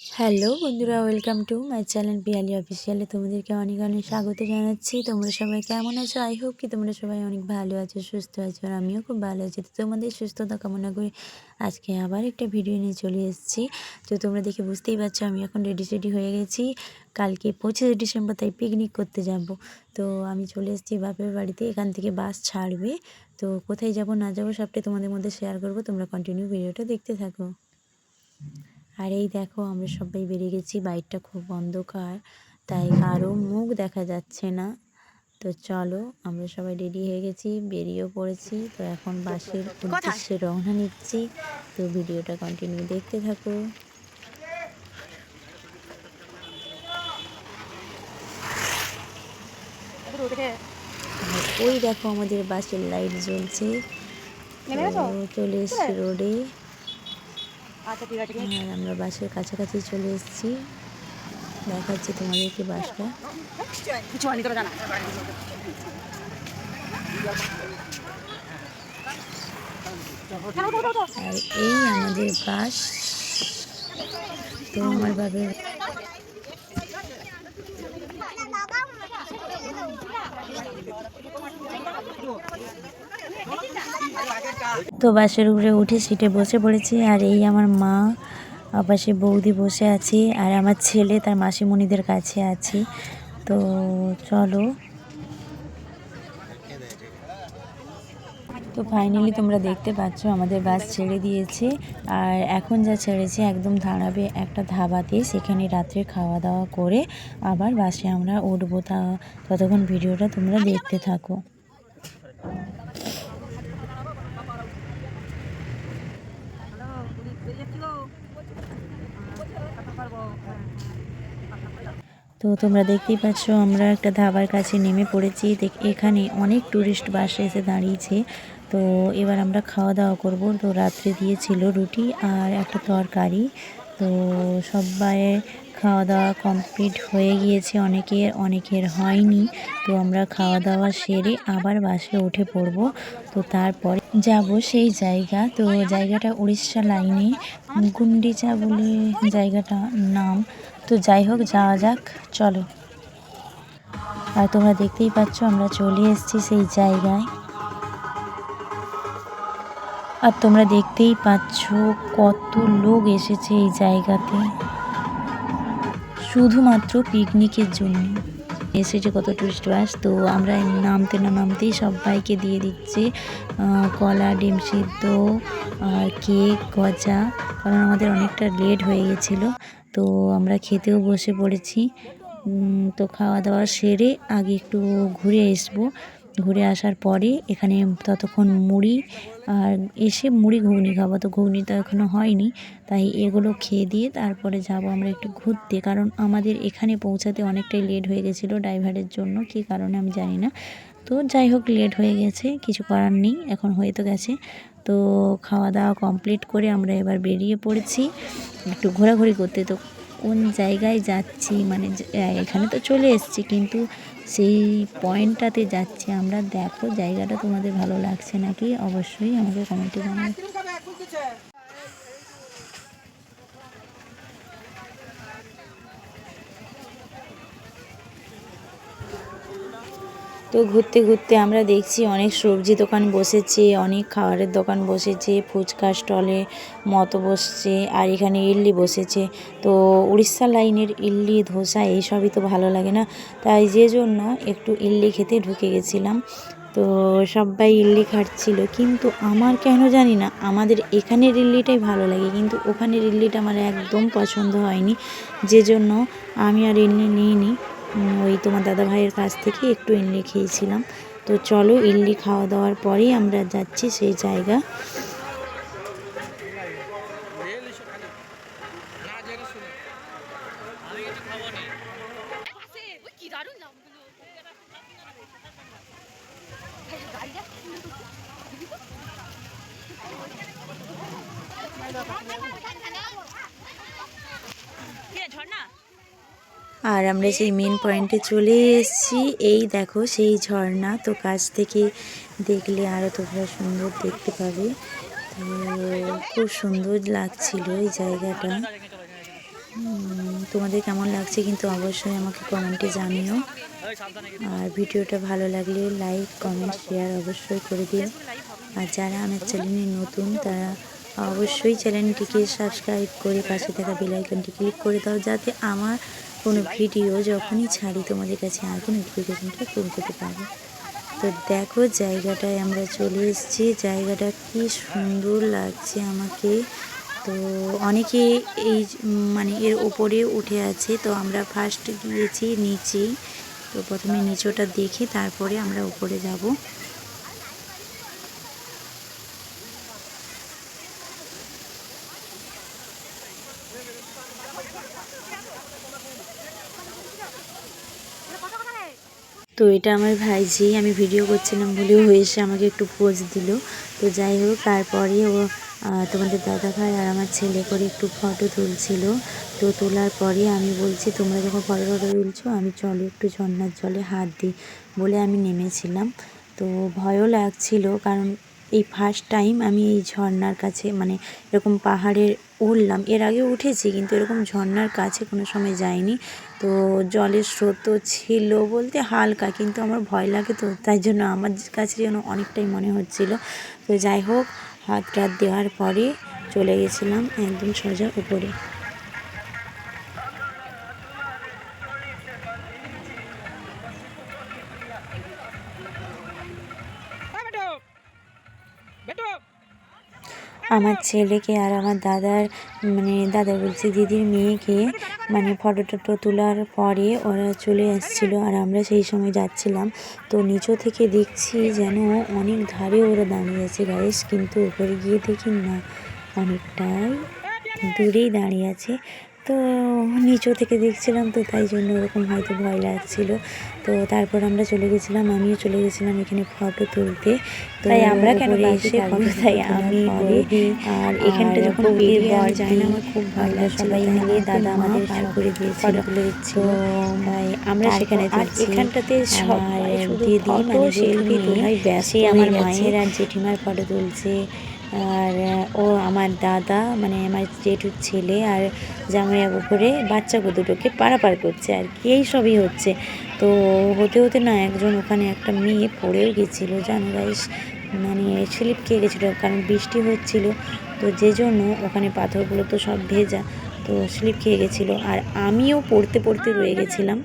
Hello বন্ধুরা, welcome to my channel Piyali অফিসিয়ালে। তোমাদেরকে অনেক অনেক স্বাগত জানাচ্ছি। তোমরা সবাই কেমন আছো? আই হোপ কি তোমরা সবাই অনেক ভালো আছো, সুস্থ আছো, আর আমিও খুব ভালো আছি। তো তোমাদের সুস্থতা কামনা করি আজকে আবার একটা ভিডিও নিয়ে চলে এসেছি। তো তোমরা দেখে বুঝতেই পারছ, আমি এখন রেডি সেডি হয়ে গেছি। কালকে পঁচিশে ডিসেম্বর, তাই পিকনিক করতে যাব। তো আমি চলে এসেছি বাপের বাড়িতে, এখান থেকে বাস ছাড়বে। তো কোথায় যাব না যাব সবটাই তোমাদের মধ্যে শেয়ার করব। তোমরা কন্টিনিউ ভিডিওটা দেখতে থাকো। আর এই দেখো আমরা সবাই বেরিয়ে গেছি বাইকটা খুব অন্ধকার তাই কারও মুখ দেখা যাচ্ছে না। তো চলো আমরা সবাই রেডি হয়ে গেছি বেরিয়েও পড়েছি। তো এখন বাসের উদ্দেশ্যে রওনা নিচ্ছি। তো ভিডিওটা কন্টিনিউ দেখতে থাকো। ওই দেখো আমাদের বাসের লাইট জ্বলছে। চলে এসছি রোডে আর আমরা বাসের কাছাকাছি চলে এসেছি। দেখাচ্ছি তোমাদেরকে বাসটা। আর এই আমাদের বাস তো আমার বাবার তো বাসের উপরে উঠে সিটে বসে পড়েছি, আর এই আমার মা পাশে বৌদি বসে আছে, আর আমার ছেলে তার মাসিমণিদের কাছে আছে। তো চলো। তো ফাইনালি তোমরা দেখতে পাচ্ছ, আমাদের বাস ছেড়ে দিয়েছে, আর এখন যা ছেড়েছে একদম দাঁড়াবে একটা ধাবাতে, সেখানে রাত্রে খাওয়া দাওয়া করে আবার বাসে আমরা উঠবো। তা ততক্ষণ ভিডিওটা তোমরা দেখতে থাকো। তো তোমরা দেখতেই পাচ্ছ, আমরা একটা ধাবার কাছে নেমে পড়েছি। এখানে অনেক ট্যুরিস্ট বাস এসে দাঁড়িয়েছে। তো এবার আমরা খাওয়া দাওয়া করব। তো রাত্রে দিয়েছিল রুটি আর একটা তরকারি। তো সবাই খাওয়া দাওয়া কমপ্লিট হয়ে গিয়েছে। অনেকের অনেকের হয়নি। তো আমরা খাওয়া দাওয়া সেরে আবার বাসে উঠে পড়ব। তো তারপরে যাব সেই জায়গা। তো জায়গাটা উড়িষ্যা লাইনে, গুন্ডিচা বলে জায়গাটা নাম। তো যাই হোক, যাওয়া যাক, চলো। আর তোমরা দেখতেই পাচ্ছ, আমরা চলে এসেছি সেই জায়গায়। আর তোমরা দেখতেই পাচ্ছ কত লোক এসেছে এই জায়গাতে। শুধুমাত্র পিকনিকের জন্য। এসেছে কত টুরিস্ট বাস তো আমরা নামতে না নামতেই সবাইকে দিয়ে দিচ্ছে কলা, ডিম সিদ্ধ, আর কেক, গজা, কারণ আমাদের অনেকটা লেট হয়ে গেছিল। তো আমরা খেতেও বসে পড়েছি। তো খাওয়া দাওয়া সেরে আগে একটু ঘুরে আসব। ঘুরে আসার পরে এখানে ততক্ষণ মুড়ি আর এসে মুড়ি ঘুগনি খাব। তো ঘুগনি তো এখনও হয়নি, তাই এগুলো খেয়ে দিয়ে তারপরে যাব আমরা একটু ঘুরতে। কারণ আমাদের এখানে পৌঁছাতে অনেকটাই লেট হয়ে গেছিল ড্রাইভারের জন্য, কী কারণে আমি জানি না। তো যাই হোক, লেট হয়ে গেছে, কিছু করার নেই, এখন হয়ে তো গেছে। তো খাওয়া দাওয়া কমপ্লিট করে আমরা এবার বেরিয়ে পড়েছি, একটু ঘোরাঘুরি করতে। তো কোন জায়গায় যাচ্ছি মানে এখানে তো চলে এসছি, কিন্তু সেই পয়েন্টটাতে যাচ্ছি। আমরা দেখো জায়গাটা তোমাদের ভালো লাগছে নাকি? অবশ্যই আমাকে কমেন্টে জানাবে তো ঘুরতে ঘুরতে আমরা দেখছি অনেক সবজি দোকান বসেছে, অনেক খাবারের দোকান বসেছে, ফুচকা স্টলে মতো বসছে, আর এখানে ইডলি বসেছে। তো উড়িষ্যা লাইনের ইডলি, ধোসা এইসবই তো ভালো লাগে না। তাই যে জন্য একটু ইডলি খেতে ঢুকে গেছিলাম। তো সবাই ইডলি খাচ্ছিল। কিন্তু আমার কেন জানি না, আমাদের এখানের ইডলিটাই ভালো লাগে। কিন্তু ওখানের ইডলিটা আমার একদম পছন্দ হয়নি। যে জন্য আমি আর ইডলি নিইনি। ওই তোমার দাদা ভাইয়ের কাছ থেকে একটু ইডলি খেয়েছিলাম। তো চলো ইডলি খাওয়া দাওয়ার পরেই আমরা যাচ্ছি সেই জায়গা। ঝর্ণা? আর আমরা সেই মেন পয়েন্টে চলে এসেছি। এই দেখো সেই ঝর্ণা, তো কাছ থেকে দেখলে আরও তোমরা সুন্দর দেখতে পাবে। তো খুব সুন্দর লাগছিল এই জায়গাটা। তোমাদের কেমন লাগছে কিন্তু অবশ্যই আমাকে কমেন্টে জানিও। আর ভিডিওটা ভালো লাগলে লাইক, কমেন্ট শেয়ার অবশ্যই করে দিও। আর যারা আমার চ্যানেলে নতুন, তারা অবশ্যই চ্যানেলটিকে সাবস্ক্রাইব করে পাশে থাকা বেলাইকনটি ক্লিক করে দাও, যাতে আমার কোনো ভিডিও যখনই ছাড়ি তোমাদের কাছে আগে নোটিফিকেশনটা পৌঁছতে পারে তো দেখো জায়গাটায় আমরা চলে এসেছি। জায়গাটা কি সুন্দর লাগছে আমাকে। তো অনেকে এই মানে এর ওপরে উঠে আছে। তো আমরা ফার্স্ট গিয়েছি নিচে তো প্রথমে নিচটা দেখে তারপরে আমরা উপরে যাব। তো এটা আমার ভাইজি, আমি ভিডিও করছিলাম, বলেও এসে আমাকে একটু পোজ দিল। তো যাই হোক, তারপরে ও তোমাদের দাদা ভাই আর আমার ছেলে করে একটু ফটো তুলছিল। তো তোলার পরে আমি বলছি, তোমরা যখন ফটো ফটো তুলছো, আমি চলো একটু ঝর্নার জলে হাত দিই, বলে আমি নেমেছিলাম। তো ভয়ও লাগছিল, কারণ এই ফার্স্ট টাইম আমি এই ঝর্নার কাছে মানে এরকম পাহাড়ে উঠলাম এর আগে উঠেছি কিন্তু এরকম ঝর্নার কাছে কোনো সময় যাইনি। তো জলের স্রোতও ছিল বলতে হালকা কিন্তু আমার ভয় লাগে তো, তাই জন্য আমার কাছে যেন অনেকটাই মনে হচ্ছিল। তো যাই হোক হাত টাত দেওয়ার পরে চলে গেছিলাম একদম সোজা উপরে। আমার ছেলেকে আর আমার দাদার মানে দাদা বলছি দিদির মেয়েকে মানে ফটো টটো তোলার পরে ওরা চলে আসছিল আর আমরা সেই সময় যাচ্ছিলাম। তো নিচু থেকে দেখছি যেন অনেক ধারে ওরা দাঁড়িয়ে আছে গাইস কিন্তু উপরে গিয়ে দেখি না, অনেকটাই দূরেই দাঁড়িয়ে আছে। তো নিচু থেকে দেখছিলাম তো তাই জন্য ওরকম হয়তো ভয় লাগছিল। তো তারপর আমরা চলে গেছিলাম আমিও চলে গেছিলাম এখানে ফটো তুলতে। তাই আমরা কেন এসে ফটো তাই আমি আর এখানটা যখন পেরিয়ে বর, যায় না আমার খুব ভয় আমরা লাগছিল সবাই মিলে দাদা আমাদের পার করে দিয়েছিল। ফটো তুলে দিচ্ছিল। তো তাই আমরা সেখানে আর এখানটাতে সবাই শুধু দিদি photo, মানে selfie তোলায় ব্যস্ত আমার। মায়ের আর জেঠিমার ফটো তুলছে। আর ও আমার দাদা মানে আমার জেঠুর ছেলে আর জামাইবাবু করে বাচ্চাকে দুটোকে পারাপার করছে আর কি, এই সবই হচ্ছে। তো হতে হতে না একজন ওখানে একটা মেয়ে পড়েও গেছিল, জানো গাইস মানে স্লিপ খেয়ে গেছিল কারণ বৃষ্টি হচ্ছিল। তো যে জন্য ওখানে পাথরগুলো তো সব ভেজা, তো স্লিপ খেয়ে গেছিল। আর আমিও পড়তে পড়তে রয়ে গেছিলাম।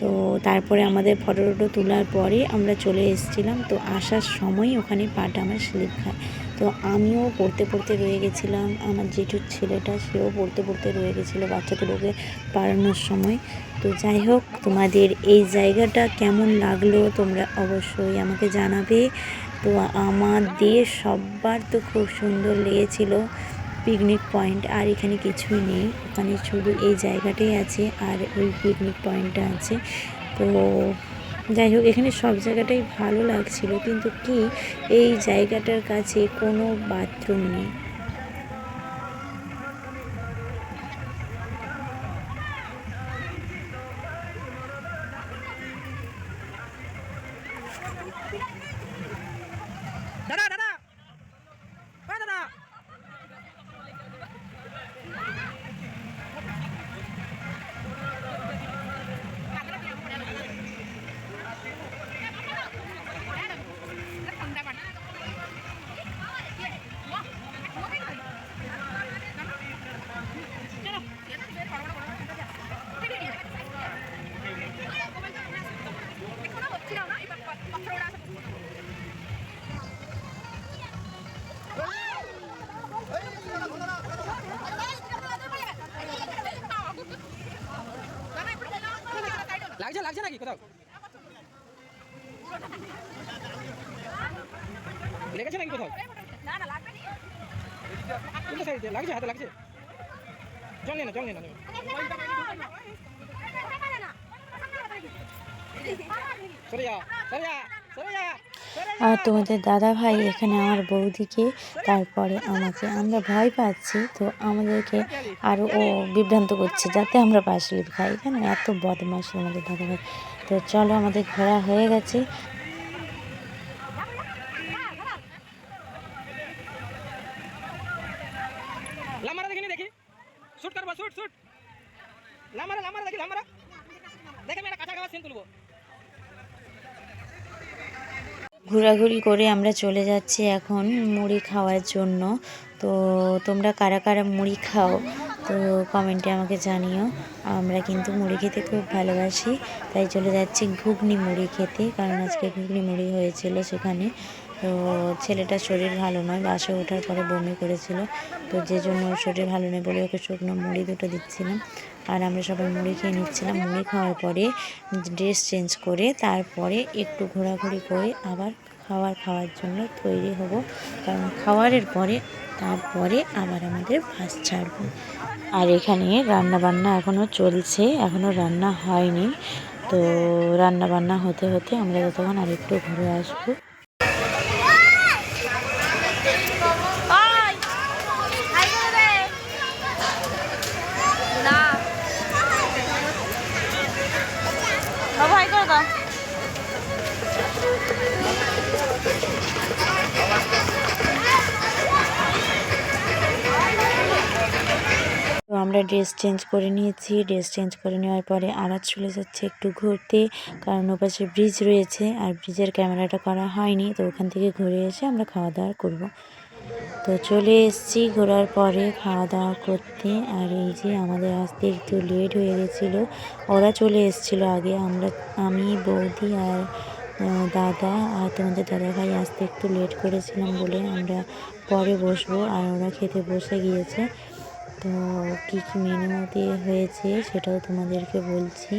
তো তারপরে আমাদের ফটো টটো তোলার পরে আমরা চলে এসেছিলাম। তো আসার সময় ওখানে পাটা আমার স্লিপ খায়। তো আমিও পড়তে পড়তে রয়ে গেছিলাম। আমার জেঠুর ছেলেটা, সেও পড়তে পড়তে রয়ে গেছিল বাচ্চা দুটোকে পাড়ানোর সময়। তো যাই হোক, তোমাদের এই জায়গাটা কেমন লাগল তোমরা অবশ্যই আমাকে জানাবে। তো আমাদের সবার তো খুব সুন্দর লেগেছিলো পিকনিক পয়েন্ট আর এখানে কিছুই নেই। ওখানে শুধু এই জায়গাটাই আছে, আর ওই পিকনিক পয়েন্টটা আছে। তো যাই হোক, এখানে সব জায়গাটাই ভালো লাগছিল, কিন্তু কি এই জায়গাটার কাছে কোনো বাথরুম নেই। লাগছে নাকি কোথাও? লেগেছে নাকি কোথাও? কোনটা সাইডে লাগছে হাতে, লাগছে। জল নিয়ে না জল নিয়ে না সরে যা সরে যা। আর তোমাদের দাদা ভাই এখানে আমার বৌদিকে, তারপরে আমাকে। আমরা ভয় পাচ্ছি, তো আমাদেরকে আরও ও বিভ্রান্ত করছে যাতে আমরা পাশলিপ খাই। এখানে এত বদমাস আমাদের দাদা ভাই। তো চলো আমাদের ঘোরা হয়ে গেছে। ঘোরাঘুরি করে আমরা চলে যাচ্ছি এখন মুড়ি খাওয়ার জন্য। তো তোমরা কারা কারা মুড়ি খাও, তো কমেন্টে আমাকে জানিও। আমরা কিন্তু মুড়ি খেতে খুব ভালোবাসি, তাই চলে যাচ্ছি ঘুগনি মুড়ি খেতে, কারণ আজকে ঘুগনি মুড়ি হয়েছিল সেখানে। তো ছেলেটার শরীর ভালো নয়, বাসে ওঠার পরে বমি করেছিল, তো যে জন্য ওর শরীর ভালো নেই বলে ওকে শুকনো মুড়ি দুটো দিচ্ছিলাম। আর আমরা সবাই মুড়ি খেয়ে নিচ্ছিলাম। মুড়ি খাওয়ার পরে ড্রেস চেঞ্জ করে তারপরে একটু ঘোরাঘুরি করে আবার খাবার খাওয়ার জন্য তৈরি হব। কারণ খাওয়ারের পরে তারপরে আবার আমাদের বাস ছাড়বো। আর এখানে রান্না বান্না এখনও চলছে এখনও রান্না হয়নি। তো রান্না বান্না হতে হতে আমরা ততক্ষণ আরেকটু ঘুরে আসব। ড্রেস চেঞ্জ করে নিয়েছি। ড্রেস চেঞ্জ করে নেওয়ার পরে আবার চলে যাচ্ছে একটু ঘুরতে, কারণ ওপাশে ব্রিজ রয়েছে আর ব্রিজের ক্যামেরাটা করা হয়নি, তো ওখান থেকে ঘুরে এসে আমরা খাওয়া দাওয়া করব। তো চলে এসেছি ঘোরার পরে খাওয়া দাওয়া করতে, আর এই যে আমাদের আসতে একটু লেট হয়ে গেছিল। ওরা চলে এসেছিল আগে, আমরা, আমি, বৌদি আর দাদা আর তোমাদের দাদা ভাই আসতে একটু লেট করেছিলাম বলে আমরা পরে বসবো, আর ওরা খেতে বসে গিয়েছে। তো কী কী মেনুতে হয়েছে সেটাও তোমাদেরকে বলছি।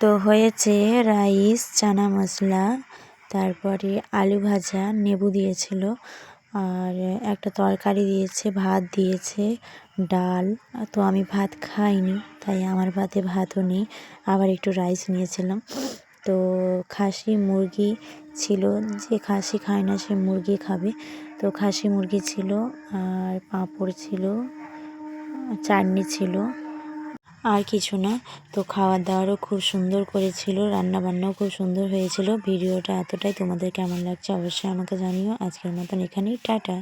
তো হয়েছে রাইস, চানা মশলা, তারপরে আলু ভাজা নেবু দিয়েছিল, আর একটা তরকারি দিয়েছে, ভাত দিয়েছে, ডাল। তো আমি ভাত খাইনি, তাই আমার ভাতে ভাতও নেই, আবার একটু রাইস নিয়েছিলাম। তো খাসি মুরগি ছিল, যে খাসি খায় না সে মুরগি খাবে। তো খাসি মুরগি ছিল, আর পাঁপড় ছিল, চাটনি ছিল, আর কিছু না। তো খাওয়ার দাওয়ারও খুব সুন্দর করেছিল রান্না বান্নাও খুব সুন্দর হয়েছিল। ভিডিওটা এতটাই। তোমাদের কেমন লাগছে অবশ্যই আমাকে জানিও। আজকের মতন এখানেই। টাটা।